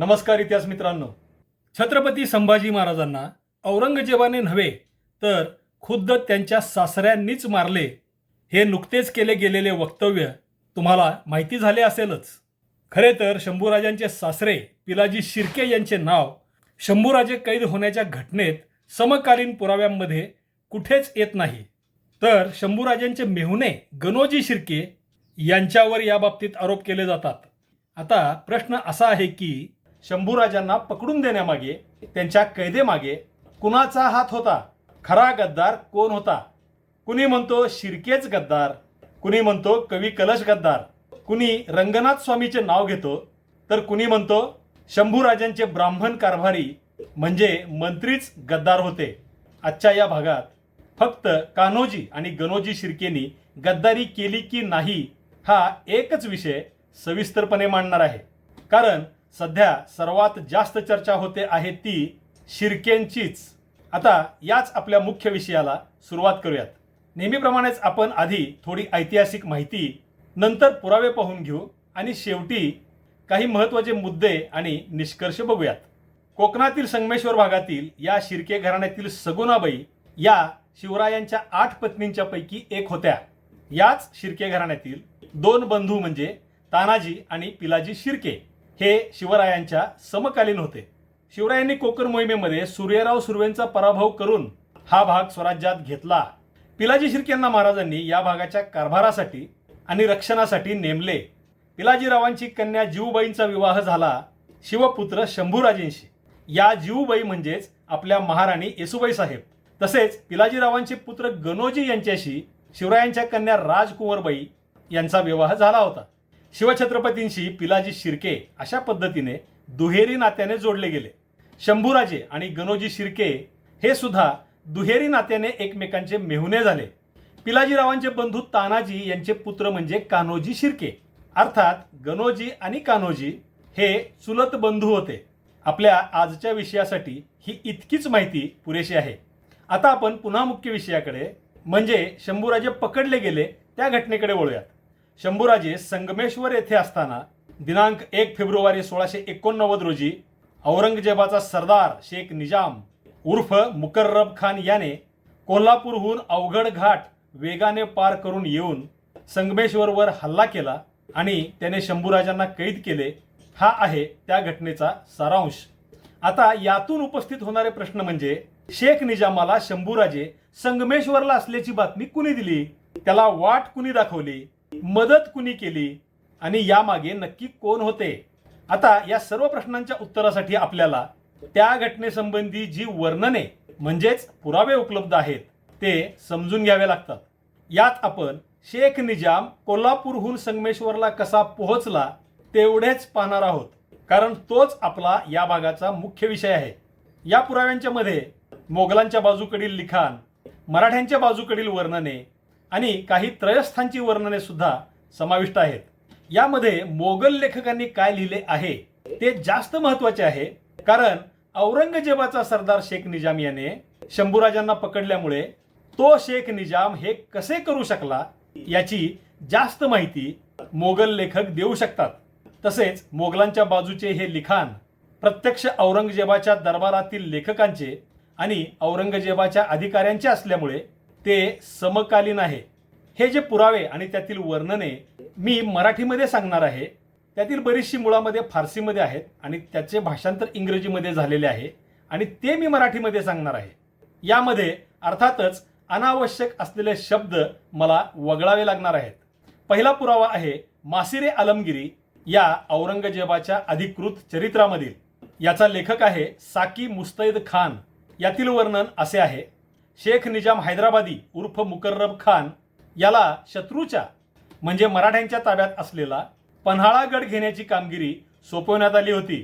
नमस्कार इतिहास मित्रांनो. छत्रपती संभाजी महाराजांना औरंगजेबाने नव्हे तर खुद्द त्यांच्या सासऱ्यांनीच मारले. हे नुकतेच केले गेलेले वक्तव्य तुम्हाला माहिती झाले असेलच. खरे तर शंभूराजांचे सासरे पिलाजी शिर्के यांचे नाव शंभूराजे कैद होण्याच्या घटनेत समकालीन पुराव्यांमध्ये कुठेच येत नाही. तर शंभूराजांचे मेहुणे गणोजी शिर्के यांच्यावर याबाबतीत आरोप केले जातात. आता प्रश्न असा आहे की शंभूराजांना पकडून देण्यामागे त्यांच्या कैदेमागे कुणाचा हात होता? खरा गद्दार कोण होता? कुणी म्हणतो शिर्केच गद्दार? कुणी म्हणतो कवी कलश गद्दार? कुणी रंगनाथ स्वामीचे नाव घेतो? तर कुणी म्हणतो शंभूराजांचे ब्राह्मण कारभारी म्हणजे मंत्रीच गद्दार होते. आजच्या या भागात फक्त कान्होजी आणि गणोजी शिर्केनी गद्दारी केली की नाही हा एकच विषय सविस्तरपणे मांडणार आहे. कारण सध्या सर्वात जास्त चर्चा होते आहे ती शिर्केंचीच. आता याच आपल्या मुख्य विषयाला सुरुवात करूयात. नेहमीप्रमाणेच आपण आधी थोडी ऐतिहासिक माहिती नंतर पुरावे पाहून घेऊ आणि शेवटी काही महत्त्वाचे मुद्दे आणि निष्कर्ष बघूयात. कोकणातील संगमेश्वर भागातील या शिर्के घराण्यातील सगुणाबाई या शिवरायांच्या आठ पत्नींच्या पैकी एक होत्या. याच शिर्के घराण्यातील दोन बंधू म्हणजे तानाजी आणि पिलाजी शिर्के. हे शिवरायांच्या समकालीन होते. शिवरायांनी कोकण मोहिमेमध्ये सूर्यराव सुर्वेंचा पराभव करून हा भाग स्वराज्यात घेतला. पिलाजी शिर्केंना महाराजांनी या भागाच्या कारभारासाठी आणि रक्षणासाठी नेमले. पिलाजीरावांची कन्या जीवबाईंचा विवाह झाला. शिवपुत्र शंभूराजेंशी. या जीवबाई म्हणजेच आपल्या महाराणी येसुबाई साहेब. तसेच पिलाजीरावांचे पुत्र गणोजी यांच्याशी शिवरायांच्या कन्या राजकुंवरबाई यांचा विवाह झाला होता. शिवछत्रपतींशी पिलाजी शिर्के अशा पद्धतीने दुहेरी नात्याने जोडले गेले. शंभूराजे आणि गणोजी शिर्के हे सुद्धा दुहेरी नात्याने एकमेकांचे मेहुणे झाले. पिलाजीरावांचे बंधू तानाजी यांचे पुत्र म्हणजे कान्होजी शिर्के. अर्थात गणोजी आणि कान्होजी हे चुलत बंधू होते. आपल्या आजच्या विषयासाठी ही इतकीच माहिती पुरेशी आहे. आता आपण पुन्हा मुख्य विषयाकडे म्हणजे शंभूराजे पकडले गेले त्या घटनेकडे वळूयात. शंभूराजे संगमेश्वर येथे असताना दिनांक एक फेब्रुवारी सोळाशे एकोणनव्वद रोजी औरंगजेबाचा सरदार शेख निजाम उर्फ मुकर्रब खान याने कोल्हापूरहून अवघड घाट वेगाने पार करून येऊन संगमेश्वरवर हल्ला केला आणि त्याने शंभूराजांना कैद केले. हा आहे त्या घटनेचा सारांश. आता यातून उपस्थित होणारे प्रश्न म्हणजे शेख निजामाला शंभूराजे संगमेश्वरला असल्याची बातमी कुणी दिली? त्याला वाट कुणी दाखवली? मदत कुणी केली आणि यामागे नक्की कोण होते? आता या सर्व प्रश्नांच्या उत्तरासाठी आपल्याला त्या घटनेसंबंधी जी वर्णने म्हणजेच पुरावे उपलब्ध आहेत ते समजून घ्यावे लागतात. यात आपण शेख निजाम कोल्हापूरहून संगमेश्वरला कसा पोहोचला तेवढेच पाहणार आहोत. कारण तोच आपला या भागाचा मुख्य विषय आहे. या पुराव्यांच्या मध्ये मोगलांच्या बाजूकडील लिखाण मराठ्यांच्या बाजूकडील वर्णने आणि काही त्रयस्थांची वर्णने सुद्धा समाविष्ट आहेत. यामध्ये मोगल लेखकांनी काय लिहिले आहे ते जास्त महत्त्वाचे आहे. कारण औरंगजेबाचा सरदार शेख निजाम याने शंभूराजांना पकडल्यामुळे तो शेख निजाम हे कसे करू शकला याची जास्त माहिती मोगल लेखक देऊ शकतात. तसेच मोगलांच्या बाजूचे हे लिखाण प्रत्यक्ष औरंगजेबाच्या दरबारातील लेखकांचे आणि औरंगजेबाच्या अधिकाऱ्यांचे असल्यामुळे ते समकालीन आहे. हे जे पुरावे आणि त्यातील वर्णने मी मराठीमध्ये सांगणार आहे. त्यातील बरीचशी मुळामध्ये फारसीमध्ये आहेत आणि त्याचे भाषांतर इंग्रजीमध्ये झालेले आहे आणि ते मी मराठीमध्ये सांगणार आहे. यामध्ये अर्थातच अनावश्यक असलेले शब्द मला वगळावे लागणार आहेत. पहिला पुरावा आहे मासिरे आलमगिरी या औरंगजेबाच्या अधिकृत चरित्रामधील. याचा लेखक आहे साकी मुस्तैद खान. यातील वर्णन असे आहे. शेख निजाम हैदराबादी उर्फ मुकर्रब खान याला शत्रूच्या म्हणजे मराठ्यांच्या ताब्यात असलेला पन्हाळागड घेण्याची कामगिरी सोपवण्यात आली होती.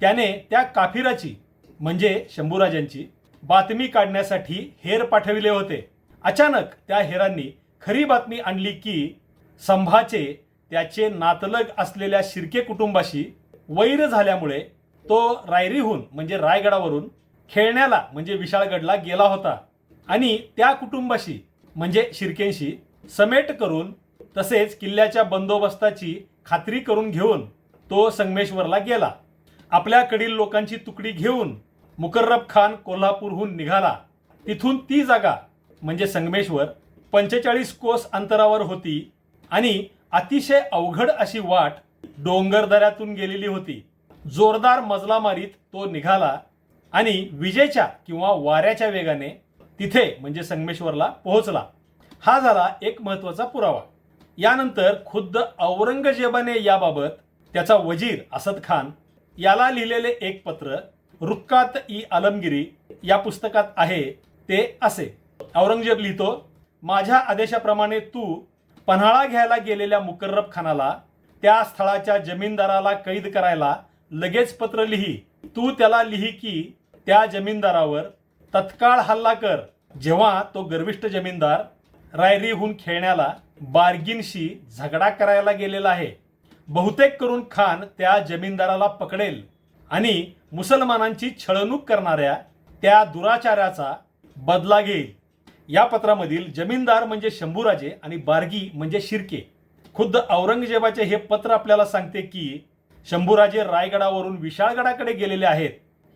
त्याने त्या काफिराची म्हणजे शंभूराजांची बातमी काढण्यासाठी हेर पाठविले होते. अचानक त्या हेरांनी खरी बातमी आणली की संभाचे त्याचे नातलग असलेल्या शिर्के कुटुंबाशी वैर झाल्यामुळे तो रायरीहून म्हणजे रायगडावरून खेळण्याला म्हणजे विशाळगडला गेला होता. आणि त्या कुटुंबाशी म्हणजे शिर्केंशी समेट करून तसेच किल्ल्याच्या बंदोबस्ताची खात्री करून घेऊन तो संगमेश्वरला गेला. आपल्याकडील लोकांची तुकडी घेऊन मुकर्रब खान कोल्हापूरहून निघाला. तिथून ती जागा म्हणजे संगमेश्वर पंचेचाळीस कोस अंतरावर होती आणि अतिशय अवघड अशी वाट डोंगरदऱ्यातून गेलेली होती. जोरदार मजला मारीत तो निघाला आणि विजेच्या किंवा वाऱ्याच्या वेगाने तिथे म्हणजे संगमेश्वरला पोहोचला. हा झाला एक महत्त्वाचा पुरावा. यानंतर खुद्द औरंगजेबाने याबाबत त्याचा वजीर असद खान याला लिहिलेले एक पत्र रुक्कात ई आलमगिरी या पुस्तकात आहे ते असे. औरंगजेब लिहितो माझ्या आदेशाप्रमाणे तू पन्हाळा घ्यायला गेलेल्या मुकर्रब खानाला त्या स्थळाच्या जमीनदाराला कैद करायला लगेच पत्र लिही. तू त्याला लिही की त्या जमीनदारावर तत्काळ हल्ला कर. जेव्हा तो गर्विष्ठ जमीनदार रायरीहून खेळण्याला बार्गिनशी झगडा करायला गेलेला आहे. बहुतेक करून खान त्या जमीनदाराला पकडेल आणि मुसलमानांची छळवणूक करणाऱ्या त्या दुराचाराचा बदला घेईल. या पत्रामधील जमीनदार म्हणजे शंभूराजे आणि बार्गी म्हणजे शिर्के. खुद्द औरंगजेबाचे हे पत्र आपल्याला सांगते की शंभूराजे रायगडावरून विशाळगडाकडे गेलेले आहेत.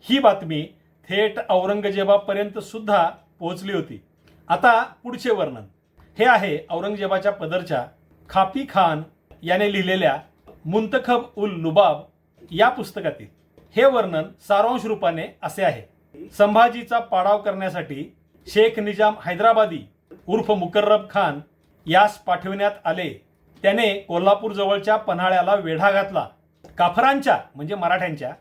ही बातमी थेट औरंगजेबापर्यंत सुद्धा पोहोचली होती. आता पुढचे वर्णन. हे आहे औरंगजेबाच्या पदरच्या खापी खान याने लिहिलेल्या मुंतखब उल लुबाब या पुस्तकातील. हे वर्णन सारांश रूपाने असे आहे. संभाजीचा पाडाव करण्यासाठी शेख निजाम हैदराबादी उर्फ मुकर्रब खान यास पाठविण्यात आले. त्याने कोल्हापूरजवळच्या पन्हाळ्याला वेढा घातला. काफरांच्या म्हणजे मराठ्यांच्या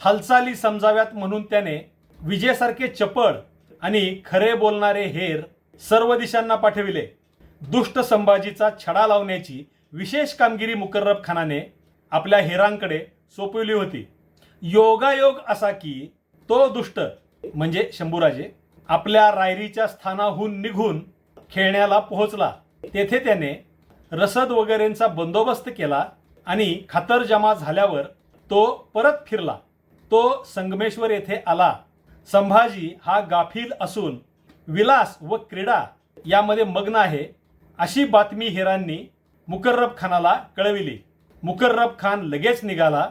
हालचाली समजाव्यात म्हणून त्याने विजेसारखे चपळ आणि खरे बोलणारे हेर सर्व दिशांना पाठविले. दुष्ट संभाजीचा छडा लावण्याची विशेष कामगिरी मुकर्रब खानाने आपल्या हेरांकडे सोपवली होती. योगायोग असा की तो दुष्ट म्हणजे शंभूराजे आपल्या रायरीच्या स्थानाहून निघून खेळण्याला पोहोचला. तेथे त्याने रसद वगैरेंचा बंदोबस्त केला आणि खातरजमा झाल्यावर तो परत फिरला. तो संगमेश्वर येथे आला. संभाजी हा गाफील असून विलास व क्रीडा यामध्ये मग्न आहे अशी बातमी हेरांनी मुकर्रब खानाला कळविली. मुकर्रब खान लगेच निघाला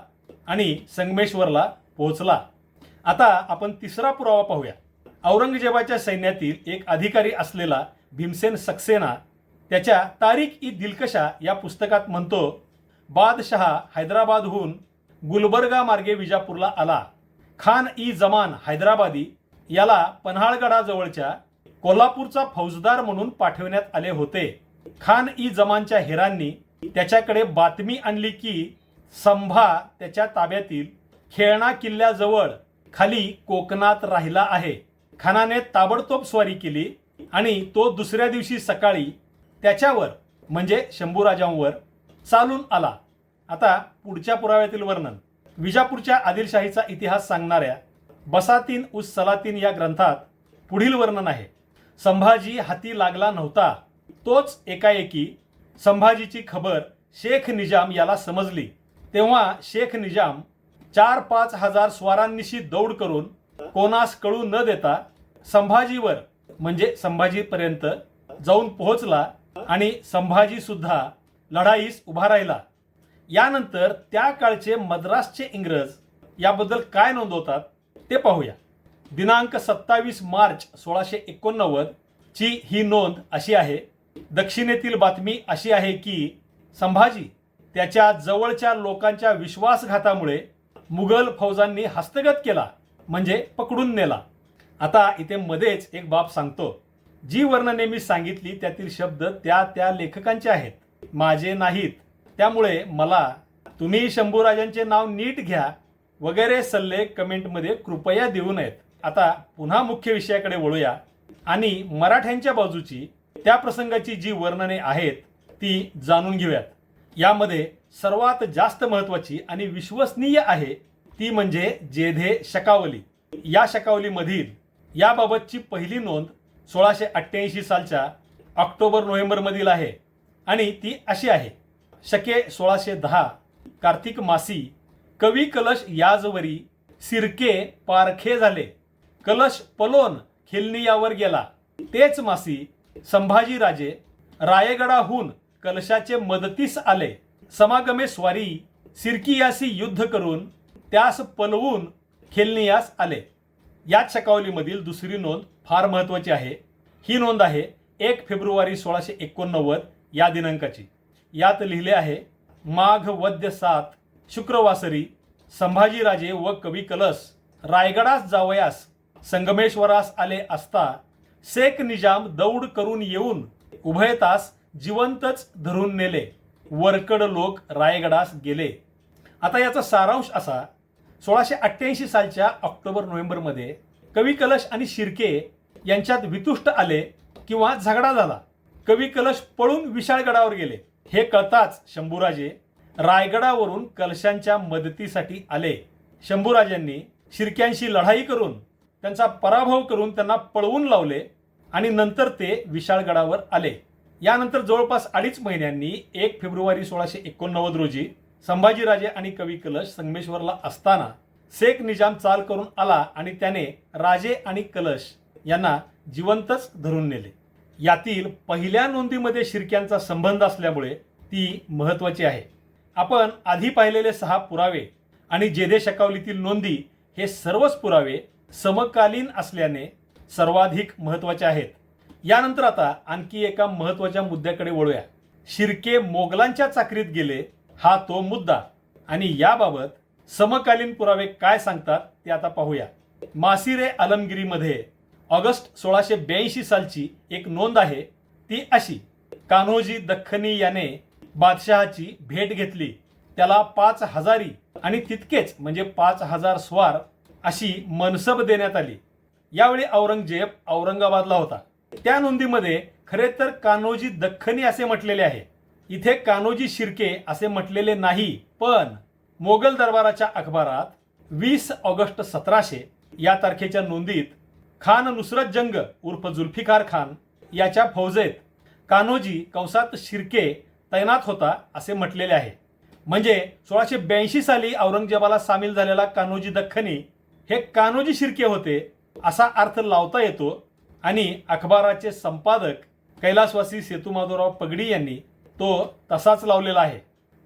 आणि संगमेश्वरला पोहोचला. आता आपण तिसरा पुरावा पाहूया. औरंगजेबाच्या सैन्यातील एक अधिकारी असलेला भीमसेन सक्सेना त्याच्या तारीख ई दिलकशा या पुस्तकात म्हणतो बादशहा हैदराबादहून गुलबर्गा मार्गे विजापूरला आला. खान ई जमान हैदराबादी याला पन्हाळगडाजवळच्या कोल्हापूरचा फौजदार म्हणून पाठवण्यात आले होते. खान ई जमानच्या हेरांनी त्याच्याकडे बातमी आणली की संभा त्याच्या ताब्यातील खेळणा किल्ल्याजवळ खाली कोकणात राहिला आहे. खानाने ताबडतोब स्वारी केली आणि तो दुसऱ्या दिवशी सकाळी त्याच्यावर म्हणजे शंभूराजांवर चालून आला. आता पुढच्या पुराव्यातील वर्णन. विजापूरच्या आदिलशाहीचा इतिहास सांगणाऱ्या बसातीन उस सलातीन या ग्रंथात पुढील वर्णन आहे. संभाजी हाती लागला नव्हता. तोच एकाएकी संभाजीची खबर शेख निजाम याला समजली. तेव्हा शेख निजाम चार पाच हजार स्वारांनिशी दौड करून कोणास कळू न देता संभाजीवर म्हणजे संभाजीपर्यंत जाऊन पोहोचला आणि संभाजी सुद्धा लढाईस उभा राहिला. यानंतर त्या काळचे मद्रासचे इंग्रज याबद्दल काय नोंदवतात ते पाहूया. दिनांक सत्तावीस मार्च सोळाशे एकोणनव्वद ची ही नोंद अशी आहे. दक्षिणेतील बातमी अशी आहे की संभाजी त्याच्या जवळच्या लोकांच्या विश्वासघातामुळे मुघल फौजांनी हस्तगत केला म्हणजे पकडून नेला. आता इथे मध्येच एक बाब सांगतो. जी वर्णने मी सांगितली त्यातील शब्द त्या त्या लेखकांचे आहेत. माझे नाहीत. त्यामुळे मला तुम्ही शंभूराजांचे नाव नीट घ्या वगैरे सल्ले कमेंटमध्ये कृपया देऊ नयेत. आता पुन्हा मुख्य विषयाकडे वळूया. आणि मराठ्यांच्या बाजूची त्या प्रसंगाची जी वर्णने आहेत ती जाणून घेऊयात. यामध्ये सर्वात जास्त महत्वाची आणि विश्वसनीय आहे ती म्हणजे जेधे शकावली. या शकावलीमधील याबाबतची पहिली नोंद सोळाशे अठ्ठ्याऐंशी सालच्या ऑक्टोबर नोव्हेंबरमधील आहे. आणि ती अशी आहे. शके सोळाशे दहा. कार्तिक मासी कवी कलश याजवरी सिरके पारखे झाले. कलश पलोन खिलनियावर गेला. तेच मासी संभाजीराजे रायगडाहून कलशाचे मदतीस आले. समागमे स्वारी सिरकियासी युद्ध करून त्यास पलवून खेलनियास आले. याच शकावलीमधील दुसरी नोंद फार महत्त्वाची आहे. ही नोंद आहे एक फेब्रुवारी सोळाशे एकोणनव्वद या दिनांकाची. यात लिहिले आहे माघ वद्य सात शुक्रवासरी संभाजीराजे व कवी कलस रायगडास जावयास संगमेश्वरास आले असता शेख निजाम दौड करून येऊन उभयतास जिवंतच धरून नेले वरकड लोक रायगडास गेले. आता याचा सारांश असा सोळाशे अठ्ठ्याऐंशी सालच्या ऑक्टोबर नोव्हेंबरमध्ये कवी कलश आणि शिर्के यांच्यात वितुष्ट आले किंवा झगडा झाला. कवी कलश पळून विशाळगडावर गेले. हे कळताच शंभूराजे रायगडावरून कलशांच्या मदतीसाठी आले. शंभूराजांनी शिर्क्यांशी लढाई करून त्यांचा पराभव करून त्यांना पळवून लावले आणि नंतर ते विशाळगडावर आले. यानंतर जवळपास अडीच महिन्यांनी एक फेब्रुवारी सोळाशे एकोणनव्वद रोजी संभाजीराजे आणि कवी कलश संगमेश्वरला असताना शेख निजाम चाल करून आला आणि त्याने राजे आणि कलश यांना जिवंतच धरून नेले. यातील पहिल्या नोंदीमध्ये शिर्क्यांचा संबंध असल्यामुळे ती महत्त्वाची आहे. आपण आधी पाहिलेले सहा पुरावे आणि जेदे शकावलीतील नोंदी हे सर्वच पुरावे समकालीन असल्याने सर्वाधिक महत्त्वाचे आहेत. यानंतर आता आणखी एका महत्त्वाच्या मुद्द्याकडे वळूया. शिर्के मोगलांच्या चाकरीत गेले हा तो मुद्दा. आणि याबाबत समकालीन पुरावे काय सांगतात ते आता पाहूया. मासिरे आलमगिरीमध्ये ऑगस्ट सोळाशे ब्याऐंशी सालची एक नोंद आहे. ती अशी. कान्होजी दख्खनी याने बादशहाची भेट घेतली. त्याला पाच हजारी आणि तितकेच म्हणजे पाच हजार स्वार अशी मनसब देण्यात आली. यावेळी औरंगजेब औरंगाबादला होता. त्या नोंदीमध्ये खरे तर कान्होजी दख्खनी असे म्हटलेले आहे. इथे कान्होजी शिर्के असे म्हटलेले नाही पण मोगल दरबाराच्या अखबारात वीस ऑगस्ट सतराशे या तारखेच्या नोंदीत खान नुसरत जंग उर्फ जुल्फिकार खान याच्या फौजेत कान्होजी कंसात शिर्के तैनात होता असे म्हटलेले आहे. म्हणजे सोळाशे ब्याऐंशी साली औरंगजेबाला सामील झालेला कान्होजी दख्खनी हे कान्होजी शिर्के होते असा अर्थ लावता येतो आणि अखबाराचे संपादक कैलासवासी सेतुमाधवराव पगडी यांनी तो तसाच लावलेला आहे.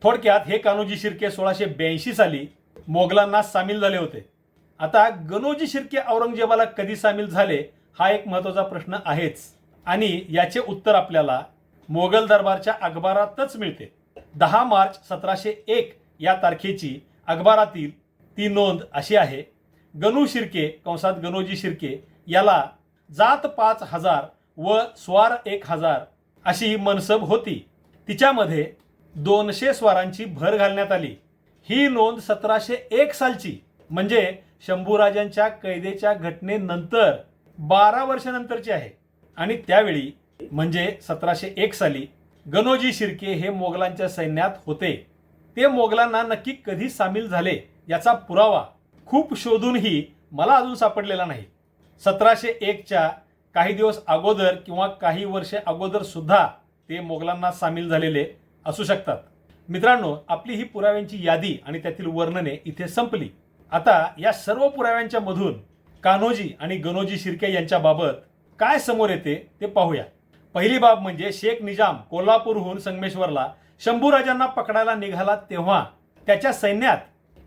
थोडक्यात हे कान्होजी शिर्के सोळाशे ब्याऐंशी साली मोगलांना सामील झाले होते. आता गणोजी शिर्के औरंगजेबाला कधी सामील झाले हा एक महत्त्वाचा प्रश्न आहेच. आणि याचे उत्तर आपल्याला मोगल दरबारच्या अखबारातच मिळते. दहा मार्च सतराशे एक या तारखेची अखबारातील ती नोंद अशी आहे. गणू शिर्के कंसात गणोजी शिर्के याला जात पाच हजार व स्वार एक हजार अशी मनसब होती. तिच्यामध्ये दोनशे स्वारांची भर घालण्यात आली. ही नोंद सतराशे एक सालची म्हणजे शंभूराजांच्या कैदेच्या घटनेनंतर बारा वर्षानंतरची आहे. आणि त्यावेळी म्हणजे सतराशे एक साली गणोजी शिर्के हे मोगलांच्या सैन्यात होते. ते मोगलांना नक्की कधी सामील झाले याचा पुरावा खूप शोधूनही मला अजून सापडलेला नाही. सतराशे एकच्या काही दिवस अगोदर किंवा काही वर्षे अगोदर सुद्धा ते मोगलांना सामील झालेले असू शकतात. मित्रांनो आपली ही पुराव्यांची यादी आणि त्यातील वर्णने इथे संपली. आता या सर्व पुराव्यांच्या मधून कान्होजी आणि गणोजी शिर्के यांच्याबाबत काय समोर येते ते पाहूया. पहिली बाब म्हणजे शेख निजाम कोल्हापूरहून संगमेश्वरला शंभूराजांना पकडायला निघाला तेव्हा त्याच्या सैन्यात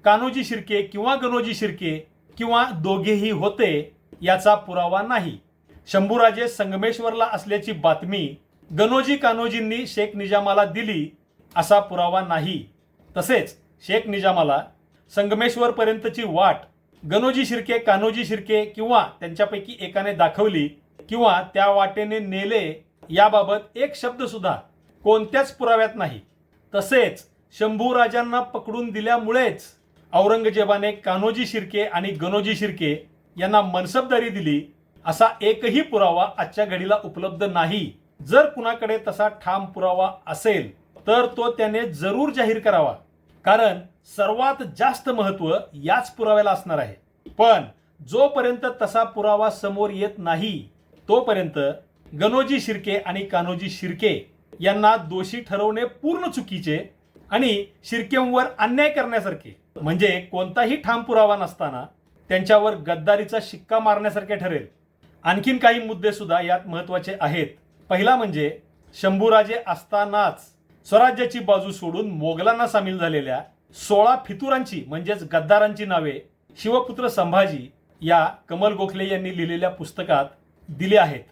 कान्होजी शिर्के किंवा गणोजी शिर्के किंवा दोघेही होते याचा पुरावा नाही. शंभूराजे संगमेश्वरला असल्याची बातमी गणोजी कान्होजींनी शेख निजामाला दिली असा पुरावा नाही. तसेच शेख निजामाला संगमेश्वरपर्यंतची वाट गणोजी शिर्के कान्होजी शिर्के किंवा त्यांच्यापैकी एकाने दाखवली किंवा त्या वाटेने नेले याबाबत एक शब्द सुद्धा कोणत्याच पुराव्यात नाही. तसेच शंभूराजांना पकडून दिल्यामुळेच औरंगजेबाने कान्होजी शिर्के आणि गणोजी शिर्के यांना मनसबदारी दिली असा एकही पुरावा आजच्या घडीला उपलब्ध नाही. जर कुणाकडे तसा ठाम पुरावा असेल तर तो त्याने जरूर जाहीर करावा. कारण सर्वात जास्त महत्त्व याच पुराव्याला असणार आहे. पण जोपर्यंत तसा पुरावा समोर येत नाही तोपर्यंत गणोजी शिर्के आणि कान्होजी शिर्के यांना दोषी ठरवणे पूर्ण चुकीचे आणि शिर्केंवर अन्याय करण्यासारखे. म्हणजे कोणताही ठाम पुरावा नसताना त्यांच्यावर गद्दारीचा शिक्का मारण्यासारखे ठरेल. आणखीन काही मुद्दे सुद्धा यात महत्त्वाचे आहेत. पहिला म्हणजे शंभूराजे असतानाच स्वराज्याची बाजू सोडून मोगलांना सामील झालेल्या सोळा फितुरांची म्हणजेच गद्दारांची नावे शिवपुत्र संभाजी या कमल गोखले यांनी लिहिलेल्या पुस्तकात दिली आहेत.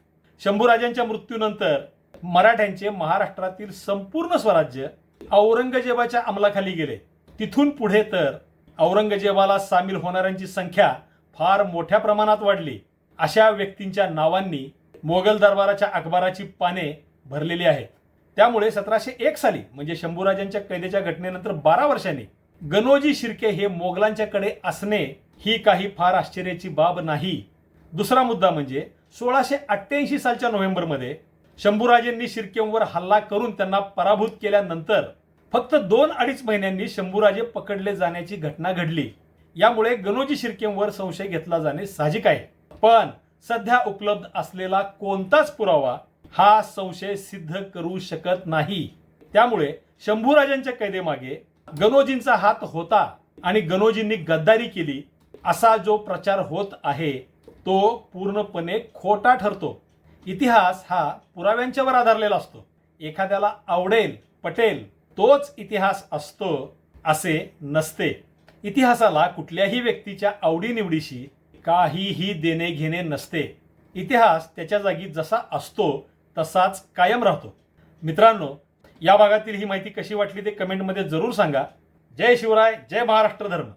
शंभूराजांच्या मृत्यूनंतर मराठ्यांचे महाराष्ट्रातील संपूर्ण स्वराज्य औरंगजेबाच्या अंमलाखाली गेले. तिथून पुढे तर औरंगजेबाला सामील होणाऱ्यांची संख्या फार मोठ्या प्रमाणात वाढली. अशा व्यक्तींच्या नावांनी मोगल दरबाराच्या अखबाराची पाने भरलेली आहेत. त्यामुळे सतराशे एक साली म्हणजे शंभूराजांच्या कैदेच्या घटनेनंतर बारा वर्षांनी गणोजी शिर्के हे मोगलांच्याकडे असणे ही काही फार आश्चर्याची बाब नाही. दुसरा मुद्दा म्हणजे सोळाशे अठ्ठ्याऐंशी सालच्या नोव्हेंबरमध्ये शंभूराजेंनी शिर्केंवर हल्ला करून त्यांना पराभूत केल्यानंतर फक्त दोन अडीच महिन्यांनी शंभूराजे पकडले जाण्याची घटना घडली. यामुळे गणोजी शिर्केंवर संशय घेतला जाणे साहजिक आहे. पण सध्या उपलब्ध असलेला कोणताच पुरावा हा संशय सिद्ध करू शकत नाही. त्यामुळे शंभूराजांच्या कैदेमागे गणोजींचा हात होता आणि गणोजींनी गद्दारी केली. असा जो प्रचार होत आहे तो पूर्णपणे खोटा ठरतो. इतिहास हा पुराव्यांच्यावर आधारलेला असतो. एखाद्याला आवडेल पटेल तोच इतिहास असतो असे नसते. इतिहासाला कुठल्याही व्यक्तीच्या आवडीनिवडीशी काहीही देणे घेणे नसते. इतिहास त्याच्या जागी जसा असतो तसाच कायम राहतो. मित्रांनो या भागातील ही माहिती कशी वाटली ते कमेंटमध्ये जरूर सांगा. जय शिवराय जय महाराष्ट्र धर्म.